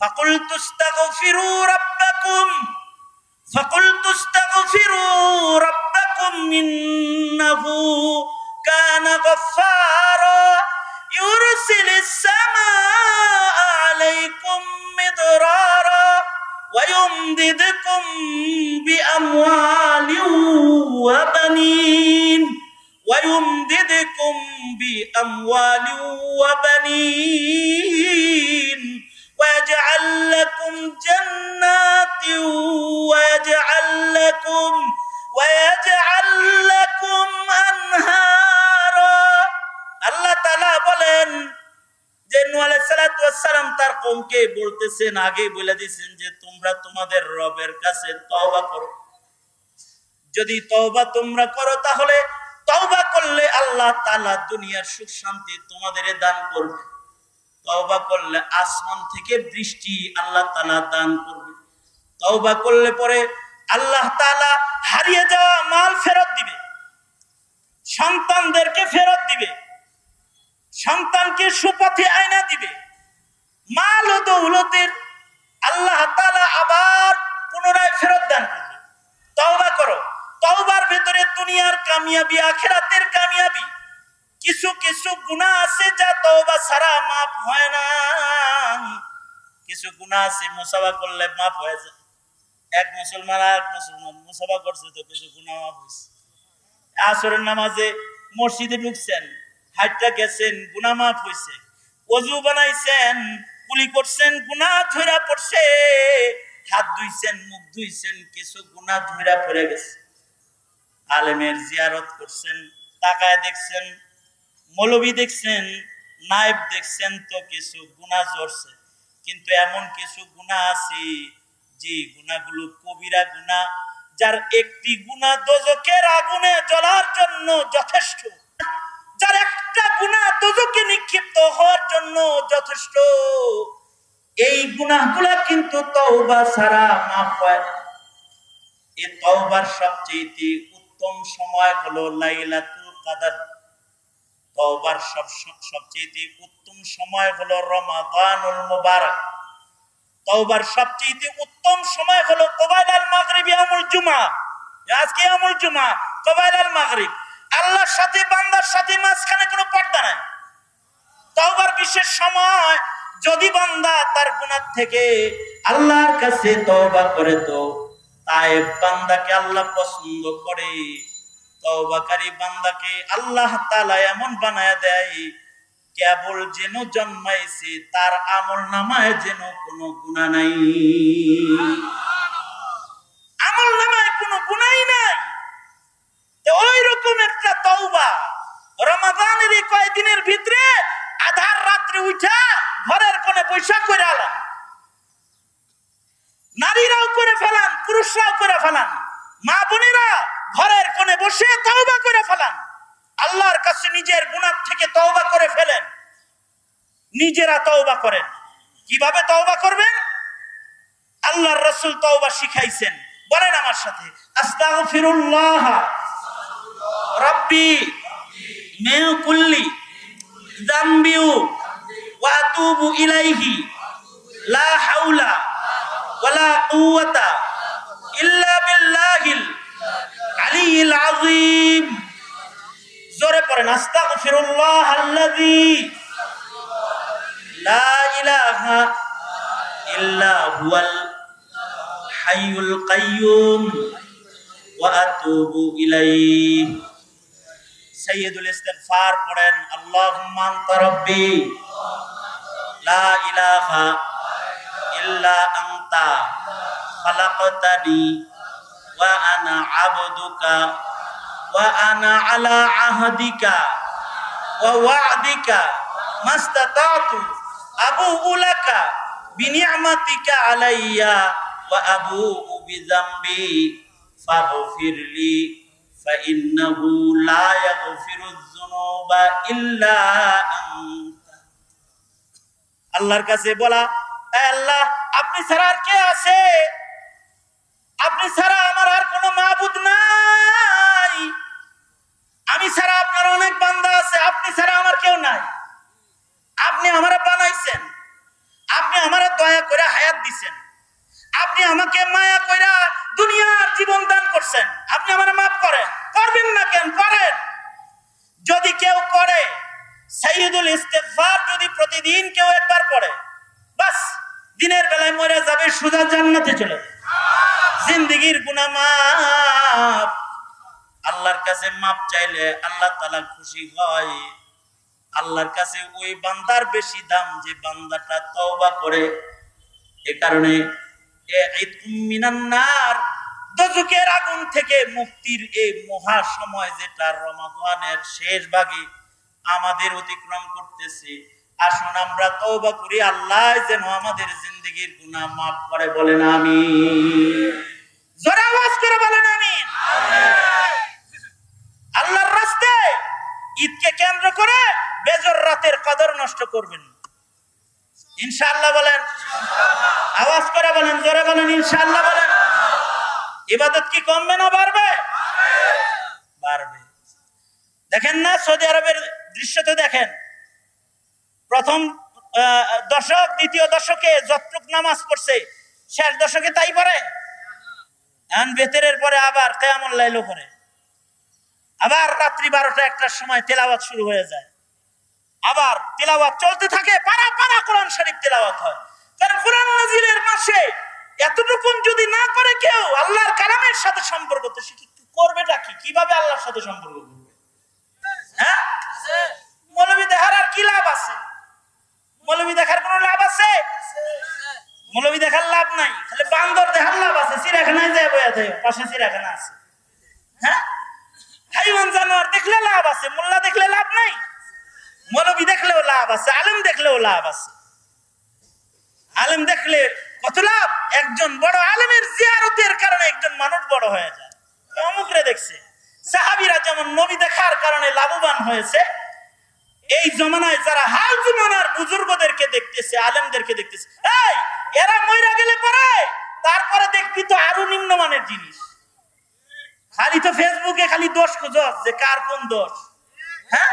فقلت استغفروا ربكم فقلت استغفروا ربكم إنه كان غفارا يرسل السماء عليكم مدرارا ويمددكم بأموال وبنين ويمددكم بأموال وبنين. ويجعل لكم جنات ويجعل لكم ويجعل لكم أنهارا আল্লাহ তালা বলেন যে নূহ সালাম তার কমকে বলতেছেন আগে বলে দিয়েছেন যে তোমরা তোমাদের রবের কাছে তওবা করো যদি তওবা তোমরা করো তাহলে তওবা করলে আল্লাহ তাআলা দুনিয়ার সুখ শান্তি তোমাদের দান করবে তওবা করলে আসমান থেকে বৃষ্টি আল্লাহ তাআলা দান করবে। তওবা করলে পরে আল্লাহ তালা হারিয়ে যাওয়া মাল ফেরত দিবে। সন্তানদেরকে ফেরত দিবে। সন্তানকে সুপথে আয়না দিবে। মাল ও দৌলতের আল্লাহ তালা আবার পুনরায় ফেরত দান করবে। তওবা করো। তওবার ভেতরে দুনিয়ার কামিয়াবি, আখেরাতের কামিয়াবি। কিছু কিছু গুনাহ আছে যা তওবা ছাড়া মাফ হয় না। কিছু গুনাহ আছে, মুসাফা করলে মাফ হয়ে যায়। এক মুসলমান আর এক মুসলমান, মুসাফা করছে তো কিছু গুনাহ মাফ হয়েছে। আসরের নামাজে মসজিদে ঢুকছেন, হাইটটা গেছেন গুনাহ মাফ হয়েছে। অজু বানাইছেন, কুলি করছেন গুনাহ ধরা পড়ছে। হাত ধুইছেন, মুখ ধুইছেন, কিছু গুনাহ ধরা পড়ে গেছে। আলেমের জিয়ারত করছেন, তাকায় দেখছেন মৌলবী দেখছেন, নায়েব দেখছেন তো কিছু গুনাহ জড়ছে কিন্তু এমন কিছু গুনাহ আছে যে গুনাহগুলো কবিরা গুনাহ যার একটি গুনাহ দোজকের আগুনে জ্বলার জন্য যথেষ্ট। যার একটা গুনাহ দোজকে নিক্ষিপ্ত হওয়ার জন্য যথেষ্ট। এই গুনাহগুলা কিন্তু তওবা ছাড়া মাফ হয় না। এই তওবার সবচেয়ে উত্তম সময় হলো লাইলাতুল কাদার। তওবার সব সবচেয়ে উত্তম সময় হলো রমাদানুল মুবারক। তওবার সবচেয়ে উত্তম সময় হলো কোবাইলাল মাগরিব ইয়ামুল জুমা। আজকে ইয়ামুল জুমা, কোবাইলাল মাগরিব। আল্লাহর সাথে, বান্দার সাথে মাঝখানে কোনো পর্দা নাই। তওবার বিশেষ সময় যদি বান্দা তার গুনাহ থেকে আল্লাহর কাছে তওবা করে তো, তাই বান্দাকে আল্লাহ পছন্দ করে। তওবাকারী বান্দাকে আল্লাহ তাআলা এমন বানায় দেয়, কেবল যেন জন্মাইছে তার আমল নামায় যেন কোনো নাই। আমল নামায় কোনো নাই। ওই রকম একটা তওবা, রমাদানের এই কয়েকদিনের ভিতরে আধার রাত্রে উঠা ঘরের কোণে বৈশাখ করে আলাম। নারীরাও করে ফেলান পুরুষরাও করে ফেলান মা বোনেরা ঘরের কোণে বসে তওবা করে ফেলান। আল্লাহর কাছে নিজের গুনাহ থেকে তওবা করে ফেলেন। নিজেরা তওবা করেন। কীভাবে তওবা করবেন? আল্লাহর রাসূল তওবা শিখাইছেন। বলেন আমার সাথে, আস্তাগফিরুল্লাহ। রাব্বি মিন কুল্লি যামবি ওয়া আতুবু ইলাইহি। লা হাওলা ওয়ালা কুওয়াতা ইল্লা বিল্লাহিল আলিয়্যিল আযীম। জোরে পড়েন আস্তাগফিরুল্লাহ আল্লাযী। লা ওয়া আনা আবদুকা وأنا على عهدك ووعدك ما استطعت أبوء لك بنعمتك علي وأبوء بذنبي فاغفر لي فإنه لا يغفر الذنوب إلا أنت আল্লাহর কাছে বলা "এ আল্লাহ আপনি ছাড়া আর কে আছে আপনি ছাড়া আমার আর কোনো মাবুদ নাই। আমি ছাড়া আপনার অনেক বান্দা আছে, আপনি ছাড়া আমার কেউ নাই। আপনি আমারে বানাইছেন, আপনি আমার দয়া করে হায়াত দিছেন। আপনি আমাকে মায়া কইরা দুনিয়ার জীবন দান করছেন। আপনি আমার মাফ করেন। করবেন না কেন? করেন। যদি কেউ করে সাইয়দুল ইস্তেফার যদি প্রতিদিন কেউ একবার পড়ে, বাস, দিনের বেলায় মরে যাবে, সুজা জান্নাতে চলে যাবে। জিন্দিগির গুনাহ মাফ। আল্লাহর কাছে মাপ চাইলে আল্লাহ তাআলা খুশি হয়। আল্লাহর কাছে ওই বান্দার বেশি দাম যে বান্দাটা তওবা করে। এ কারণে এ ঈদুম মিনান নার দোজখের আগুন থেকে মুক্তির এই মহা সময় যেটা রমাদানের শেষ ভাগে আমাদের অতিক্রম করতেছে। আসুন আমরা তওবা করি, আল্লাহ যেন আমাদের জিন্দেগির গুনাহ মাফ করে, বলেন আমি জোরে আওয়াজ করে বলেন, আমিন। আল্লাহর রাস্তায় ঈদকে কেন্দ্র করে বেজর রাতের কদর নষ্ট করবেন। ইনশাআল্লাহ বলেন। আওয়াজ করে বলেন, জোরে বলেন, ইনশাআল্লাহ বলেন। ইবাদত কি কমবে না বাড়বে? বাড়বে। দেখেন না, সৌদি আরবের দৃশ্য তো দেখেন। প্রথম দশক, দ্বিতীয় দশকে যতটুক নামাজ পড়ছে, শেষ দশকে তাই পড়ে। এখন বেতেরের পরে আবার কেয়ামল লাইলো করে আবার রাত্রি বারোটা একটার সময় তেলাওয়াত শুরু হয়ে যায়। আবার তেলাওয়াত চলতে থাকে, পারা পারা কোরআন শরীফ তেলাওয়াত হয়। কারণ কোরআন নাজিলের মাসে এতটুকুন যদি না করে কেউ, আল্লাহর কালামের সাথে সম্পর্ক, তো সে করবেটা কি? কীভাবে আল্লাহর সাথে সম্পর্ক করবে? হ্যাঁ? মৌলবী দেখার আর কি লাভ আছে? মৌলবী দেখার কোনো লাভ আছে? মৌলবী দেখার লাভ নাই, খালি বান্দর দেখার লাভ আছে চিড়াখানায় যায় বয়া যায়, পাশে চিড়াখানা আছে। হ্যাঁ? হাইওয়ান জানোয়ার দেখলে লাভ আছে, মোল্লা দেখলে লাভ নাই, মৌলবী দেখলেও লাভ আছে, আলেম দেখলেও লাভ আছে। আলেম দেখলে কত লাভ? একজন বড় আলেমের জিয়ারতের কারণে একজন মানুষ বড় হয়ে যায়। অমুকরে দেখছে, সাহাবিরা যেমন নবী দেখার কারণে লাভবান হয়েছে এই জমানায় যারা হাল জমানার বুজুর্গদেরকে দেখতেছে, আলেমদেরকে দেখতেছে, এই, এরা মইরা গেলে পরে? তারপরে দেখবি তো আরও নিম্নমানের জিনিস। খালি তো ফেসবুকে খালি দোষ খুঁজস যে কার কোন দোষ। হ্যাঁ?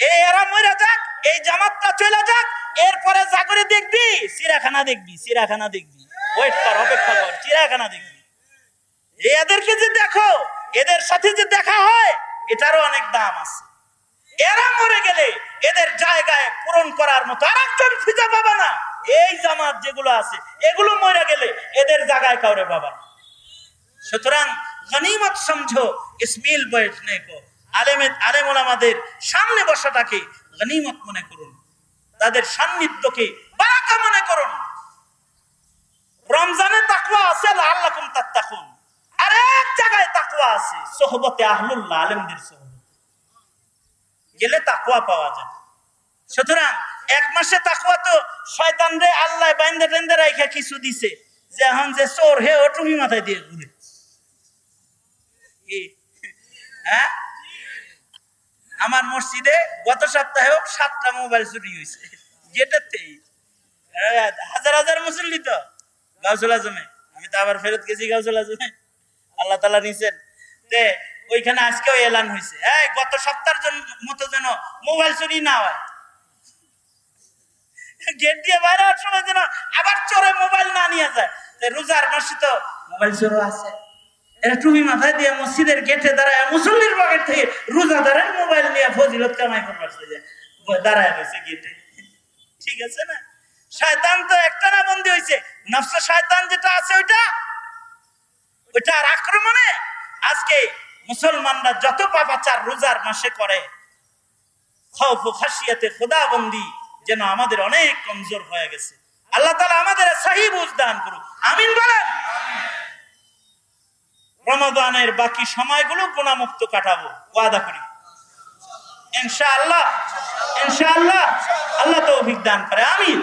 এই এরা মইরা যাক, এই জামাতটা চলে যাক, এরপরে করে দেখবি চিড়াখানা দেখবি চিড়াখানা দেখবি। ওয়েট কর, অপেক্ষা কর চিড়াখানা দেখবি। এদেরকে যে দেখো, এদের সাথে যে দেখা হয়, এটারও অনেক দাম আছে। এরা মরে গেলে এদের জায়গায় পূরণ করার মতো আর একজন খুঁজে পাবা না। এই জামাত যেগুলো আছে, এগুলো মরে গেলে এদের জায়গায় কাউরে না। সুতরাং গনিমত সমঝো, ইসমিল বৈঠনে কো আলেমে আলেম ওলামাদের সামনে বসাটাকে গনিমত মনে করুন। তাদের সান্নিধ্যকে বারাকা মনে করুন। রমজানে তাকওয়া আছে, লাআল্লাকুম তাত্তাকুন। আর এক জায়গায় তাকওয়া আছে, সোহবতে আহলুল্লাহ, আলেমদের সোহবত। গেলে তাকওয়া পাওয়া যায়। সুতরাং এক মাসে তাকওয়া তো শয়তান রে আল্লাহ বাইন্দা টেন্দা রাইখা কিছু দিছে, যে এখন যে চোর হে, ও টুপি মাথায় দিয়ে ঘুরে। হ্যাঁ? আমার মসজিদে গত সপ্তাহেও সাতটা মোবাইল চুরি হয়েছে যেটাতেই হাজার হাজার মুসল্লি তো, গাউসুল আজমে। আমি তো আবার ফেরত গেছি গাউসুল আজমে। আল্লাহ তালা নিছেন। ওইখানে আজকেও এলান হয়েছে এই, গত সপ্তাহের জন্য মতো যেন মোবাইল চুরি না হয়। গেট দিয়ে বাইরে হওয়ার সময় যেন আবার চোরে মোবাইল না নিয়ে যায়। রোজার মাসে তো মোবাইল চোরও আছে। এরা টুপি মাথায় দিয়ে মসজিদের গেটে দাঁড়ায়, মুসল্লির বাগের থেকে রোজা দাঁড়ায় মোবাইল নিয়ে ফজিলত কামাই করবার দাঁড়ায় রয়েছে গেটে। ঠিক আছে না? শয়তান তো একটা না বন্দী হয়েছে নফস শয়তান যেটা আছে ওইটা? ওইটা আর আক্রমণে? আজকে মুসলমানরা যত পাপাচার রোজার মাসে করে খাসিয়াতে খোদাবন্দি যেন আমাদের অনেক কমজোর হয়ে গেছে। আল্লাহ তালা আমাদের সাহি বুঝ দান করুক। আমিন বলেন? রমাদানের বাকি সময়গুলো গুণামুক্ত কাটাবো। ওয়াদা করি। ইনশাআল্লাহ ইনশাআল্লাহ, আল্লাহ তৌফিক দান করে। আমিন।